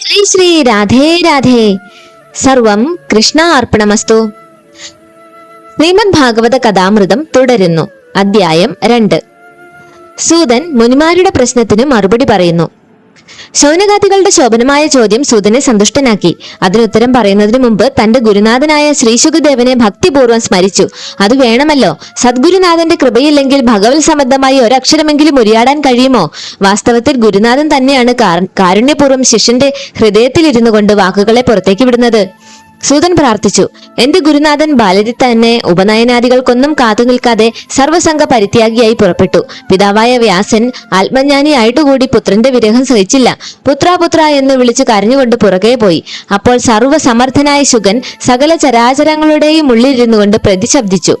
ശ്രീ ശ്രീ രാധേ രാധേ. സർവം കൃഷ്ണ അർപ്പണമസ്തു ശ്രീമദ് ഭാഗവത കഥാമൃതം തുടരുന്നു. അദ്ധ്യായം രണ്ട്. സൂതൻ മുനിമാരുടെ പ്രശ്നത്തിന് മറുപടി പറയുന്നു. ശൗനകാദികളുടെ ശോഭനമായ ചോദ്യം സൂതനെ സന്തുഷ്ടനാക്കി. അതിനുത്തരം പറയുന്നതിന് മുമ്പ് തന്റെ ഗുരുനാഥനായ ശ്രീശുഖദേവനെ ഭക്തിപൂർവം സ്മരിച്ചു. അത് വേണമല്ലോ. സദ്ഗുരുനാഥന്റെ കൃപയില്ലെങ്കിൽ ഭഗവത് സംബന്ധമായി ഒരക്ഷരമെങ്കിലും ഉരിയാടാൻ കഴിയുമോ? വാസ്തവത്തിൽ ഗുരുനാഥൻ തന്നെയാണ് കാര- കാരുണ്യപൂർവം ശിഷ്യന്റെ ഹൃദയത്തിലിരുന്നു കൊണ്ട് വാക്കുകളെ പുറത്തേക്ക് വിടുന്നത്. സൂതൻ പ്രാർത്ഥിച്ചു. എന്റെ ഗുരുനാഥൻ ബാലരി തന്നെ ഉപനയനാദികൾക്കൊന്നും കാത്തു നിൽക്കാതെ സർവസംഘ പരിത്യാഗിയായി പുറപ്പെട്ടു. പിതാവായ വ്യാസൻ ആത്മജ്ഞാനിയായിട്ടുകൂടി പുത്രന്റെ വിരഹം സഹിച്ചില്ല. പുത്ര പുത്ര എന്ന് വിളിച്ചു കരഞ്ഞുകൊണ്ട് പുറകെ പോയി. അപ്പോൾ സർവസമർത്ഥനായ ശുഗൻ സകല ചരാചരങ്ങളുടെയും ഉള്ളിലിരുന്നു കൊണ്ട് പ്രതിശബ്ദിച്ചു.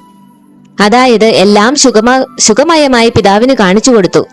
അതായത് എല്ലാം സുഗമ സുഖമയമായി പിതാവിന് കാണിച്ചു കൊടുത്തു.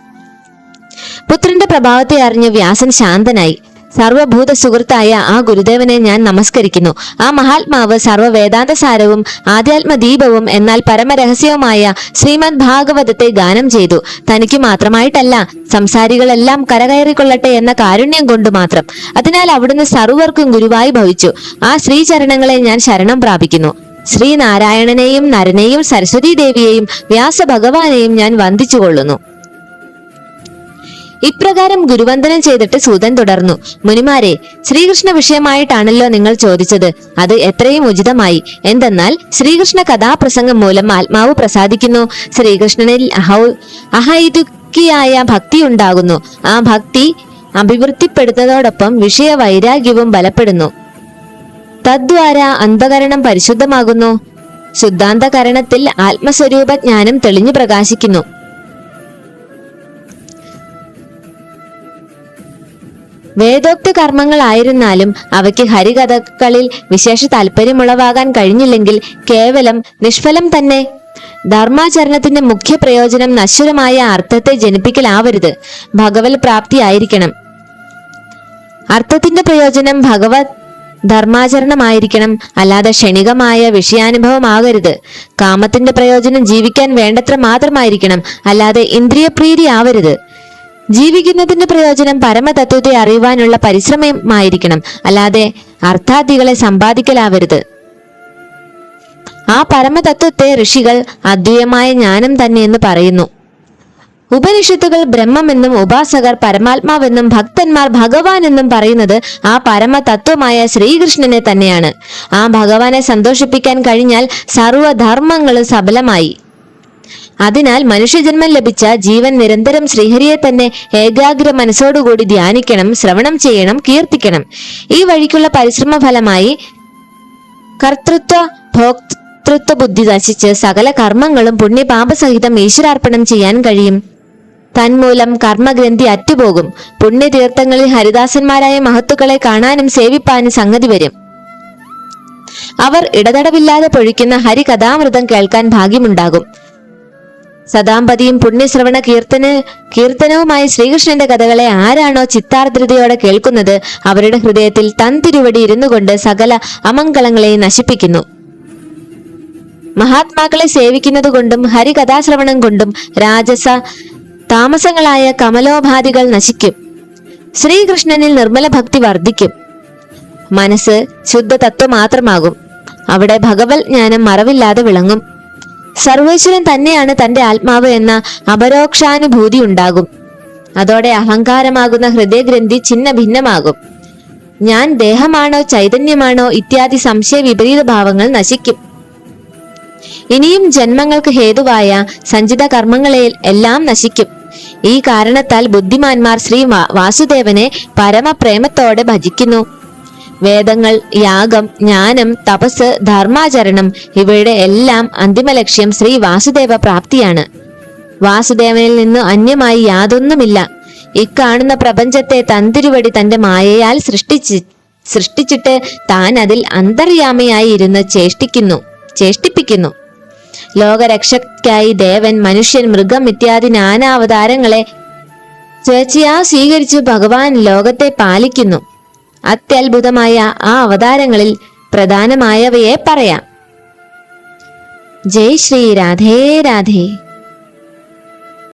പുത്രന്റെ പ്രഭാവത്തെ അറിഞ്ഞ് വ്യാസൻ ശാന്തനായി. സർവഭൂത സുഹൃത്തായ ആ ഗുരുദേവനെ ഞാൻ നമസ്കരിക്കുന്നു. ആ മഹാത്മാവ് സർവ വേദാന്ത സാരവും ആധ്യാത്മദീപവും എന്നാൽ പരമരഹസ്യവുമായ ശ്രീമദ് ഭാഗവതത്തെ ഗാനം ചെയ്തു. തനിക്ക് മാത്രമായിട്ടല്ല സംസാരികളെല്ലാം കരകയറിക്കൊള്ളട്ടെ എന്ന കാരുണ്യം കൊണ്ട് മാത്രം. അതിനാൽ അവിടുന്ന് സർവർക്കും ഗുരുവായി ഭവിച്ചു. ആ ശ്രീചരണങ്ങളെ ഞാൻ ശരണം പ്രാപിക്കുന്നു. ശ്രീനാരായണനെയും നരനെയും സരസ്വതീ ദേവിയെയും വ്യാസഭഗവാനെയും ഞാൻ വന്ദിച്ചുകൊള്ളുന്നു. ഇപ്രകാരം ഗുരുവന്ദനം ചെയ്തിട്ട് സൂതൻ തുടർന്നു. മുനിമാരെ ശ്രീകൃഷ്ണ വിഷയമായിട്ടാണല്ലോ നിങ്ങൾ ചോദിച്ചത്. അത് എത്രയും ഉചിതമായി. എന്തെന്നാൽ ശ്രീകൃഷ്ണ കഥാപ്രസംഗം മൂലം ആത്മാവ് പ്രസാദിക്കുന്നു. ശ്രീകൃഷ്ണനിൽ അഹൗ അഹൈതുക്കിയായ ഭക്തി ഉണ്ടാകുന്നു. ആ ഭക്തി അഭിവൃദ്ധിപ്പെടുന്നതോടൊപ്പം വിഷയ വൈരാഗ്യവും ബലപ്പെടുന്നു. തദ്വാര അന്ധകരണം പരിശുദ്ധമാകുന്നു. ശുദ്ധാന്തകരണത്തിൽ ആത്മസ്വരൂപ ജ്ഞാനം തെളിഞ്ഞു പ്രകാശിക്കുന്നു. വേദോക്ത കർമ്മങ്ങളായിരുന്നാലും അവയ്ക്ക് ഹരികഥകളിൽ വിശേഷ താല്പര്യമുളവാകാൻ കഴിഞ്ഞില്ലെങ്കിൽ കേവലം നിഷ്ഫലം തന്നെ. ധർമാചരണത്തിന്റെ മുഖ്യ പ്രയോജനം നശ്വരമായ അർത്ഥത്തെ ജനിപ്പിക്കലാവരുത്. ഭഗവത് പ്രാപ്തിയായിരിക്കണം. അർത്ഥത്തിന്റെ പ്രയോജനം ഭഗവത് ധർമാചരണമായിരിക്കണം. അല്ലാതെ ക്ഷണികമായ വിഷയാനുഭവമാകരുത്. കാമത്തിന്റെ പ്രയോജനം ജീവിക്കാൻ വേണ്ടത്ര മാത്രമായിരിക്കണം. അല്ലാതെ ഇന്ദ്രിയപ്രീതി ആവരുത് ജീവിക്കുന്നതിന്റെ പ്രയോജനം പരമതത്വത്തെ അറിയുവാനുള്ള പരിശ്രമമായിരിക്കണം. അല്ലാതെ അർത്ഥാദികളെ സമ്പാദിക്കലാവരുത്. ആ പരമതത്വത്തെ ഋഷികൾ അദ്വീയമായ ജ്ഞാനം തന്നെ എന്ന് പറയുന്നു. ഉപനിഷത്തുകൾ ബ്രഹ്മമെന്നും ഉപാസകർ പരമാത്മാവെന്നും ഭക്തന്മാർ ഭഗവാൻ എന്നും പറയുന്നത് ആ പരമതത്വമായ ശ്രീകൃഷ്ണനെ തന്നെയാണ്. ആ ഭഗവാനെ സന്തോഷിപ്പിക്കാൻ കഴിഞ്ഞാൽ സർവധർമ്മങ്ങളും സഫലമായി അതിനാൽ മനുഷ്യജന്മം ലഭിച്ച ജീവൻ നിരന്തരം ശ്രീഹരിയെ തന്നെ ഏകാഗ്ര മനസ്സോടുകൂടി ധ്യാനിക്കണം ശ്രവണം ചെയ്യണം കീർത്തിക്കണം. ഈ വഴിക്കുള്ള പരിശ്രമ ഫലമായി കർത്തൃത്വ ഭോക്തൃത്വ ബുദ്ധി നശിച്ച് സകല കർമ്മങ്ങളും പുണ്യപാപസഹിതം ഈശ്വരാർപ്പണം ചെയ്യാൻ കഴിയും. തന്മൂലം കർമ്മഗ്രന്ഥി അറ്റുപോകും. പുണ്യതീർത്ഥങ്ങളിൽ ഹരിദാസന്മാരായ മഹത്തുക്കളെ കാണാനും സേവിപ്പാനും സംഗതി വരും. അവർ ഇടതടവില്ലാതെ പൊഴിക്കുന്ന ഹരികഥാമൃതം കേൾക്കാൻ ഭാഗ്യമുണ്ടാകും. സദാമ്പതിയും പുണ്യശ്രവണ കീർത്തന കീർത്തനവുമായ ശ്രീകൃഷ്ണന്റെ കഥകളെ ആരാണോ ചിത്താർദ്രതയോടെ കേൾക്കുന്നത് അവരുടെ ഹൃദയത്തിൽ തന്തിരുവടി ഇരുന്നു കൊണ്ട് സകല അമംഗളങ്ങളെ നശിപ്പിക്കുന്നു. മഹാത്മാക്കളെ സേവിക്കുന്നത് കൊണ്ടും ഹരികഥാശ്രവണം കൊണ്ടും രാജസ താമസങ്ങളായ കമലോപാധികൾ നശിക്കും. ശ്രീകൃഷ്ണനിൽ നിർമ്മല ഭക്തി വർദ്ധിക്കും. മനസ്സ് ശുദ്ധ തത്വം മാത്രമാകും അവിടെ ഭഗവത് ജ്ഞാനം മറവില്ലാതെ വിളങ്ങും. സർവേശ്വരൻ തന്നെയാണ് തന്റെ ആത്മാവ് എന്ന അപരോക്ഷാനുഭൂതി ഉണ്ടാകും. അതോടെ അഹങ്കാരമാകുന്ന ഹൃദയഗ്രന്ഥി ഛിന്ന ഭിന്നമാകും. ഞാൻ ദേഹമാണോ ചൈതന്യമാണോ ഇത്യാദി സംശയ വിപരീത ഭാവങ്ങൾ നശിക്കും. ഇനിയും ജന്മങ്ങൾക്ക് ഹേതുവായ സഞ്ചിത കർമ്മങ്ങളെ എല്ലാം നശിക്കും. ഈ കാരണത്താൽ ബുദ്ധിമാന്മാർ ശ്രീ വാസുദേവനെ പരമപ്രേമത്തോടെ ഭജിക്കുന്നു. വേദങ്ങൾ യാഗം ജ്ഞാനം തപസ് ധർമാചരണം ഇവയുടെ എല്ലാം അന്തിമ ലക്ഷ്യം ശ്രീ വാസുദേവ പ്രാപ്തിയാണ്. വാസുദേവനിൽ നിന്ന് അന്യമായി യാതൊന്നുമില്ല. ഇക്കാണുന്ന പ്രപഞ്ചത്തെ തന്തിരുവടി തന്റെ മായയാൽ സൃഷ്ടിച്ച് സൃഷ്ടിച്ചിട്ട് താൻ അതിൽ അന്തർയാമയായി ഇരുന്ന് ചേഷ്ടിക്കുന്നു ചേഷ്ടിപ്പിക്കുന്നു. ലോകരക്ഷയ്ക്കായി ദേവൻ മനുഷ്യൻ മൃഗം ഇത്യാദി നാനാവതാരങ്ങളെ സ്വേച്ഛയാ സ്വീകരിച്ചു ഭഗവാൻ ലോകത്തെ പാലിക്കുന്നു. അത്യത്ഭുതമായ ആ അവതാരങ്ങളിൽ പ്രധാനമായവയെ പറയാം. ജയ് ശ്രീ രാധേ രാധേ.